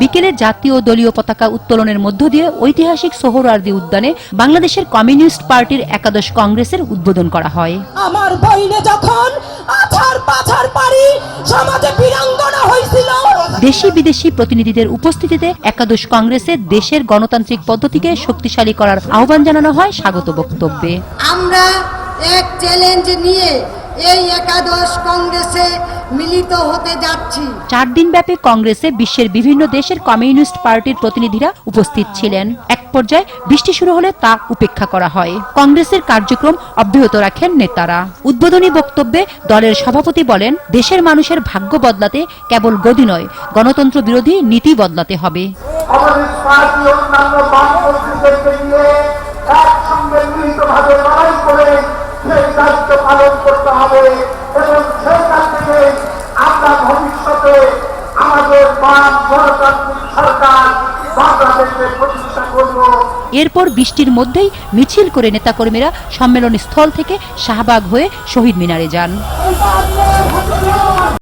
বিকেলে জাতীয় দলীয় পতাকা উত্তোলনের মধ্য দিয়ে ঐতিহাসিক সোহরাওয়ার্দী উদ্যানে বাংলাদেশের কমিউনিস্ট পার্টির একাদশ কংগ্রেসের উদ্বোধন করা হয়। আমার বইনে যখন আছার পাছার পারি সমাজে বীরাঙ্গনা হয়েছিল দেশি বিদেশি প্রতিনিধিদের উপস্থিতিতে একাদশ কংগ্রেসে দেশের গণতান্ত্রিক পদ্ধতিকে শক্তিশালী করার আহ্বান জানানো হয় স্বাগত বক্তব্যে। আমরা এক চ্যালেঞ্জ নিয়ে এই একাদশ কংগ্রেসে মিলিত হতে যাচ্ছি। চার দিনব্যাপী কংগ্রেসে বিশ্বের বিভিন্ন দেশের কমিউনিস্ট পার্টির প্রতিনিধিরা উপস্থিত ছিলেন। এক পর্যায়ে বৃষ্টি শুরু হলে তা উপেক্ষা করা হয়। কংগ্রেসের কার্যক্রম অব্যাহত রাখেন নেতারা। উদ্বোধনী বক্তব্যে দলের সভাপতি বলেন দেশের মানুষের ভাগ্য বদলাতে কেবল গদি নয় গণতন্ত্র বিরোধী নীতি বদলাতে হবে। কমিউনিস্ট পার্টি অন্যান্য বামপন্থীদেরকে নিয়ে এরপর বৃষ্টির মধ্যেই মিছিল করে নেতাকর্মীরা সম্মেলন স্থল থেকে শাহবাগ হয়ে শহীদ মিনারে যান।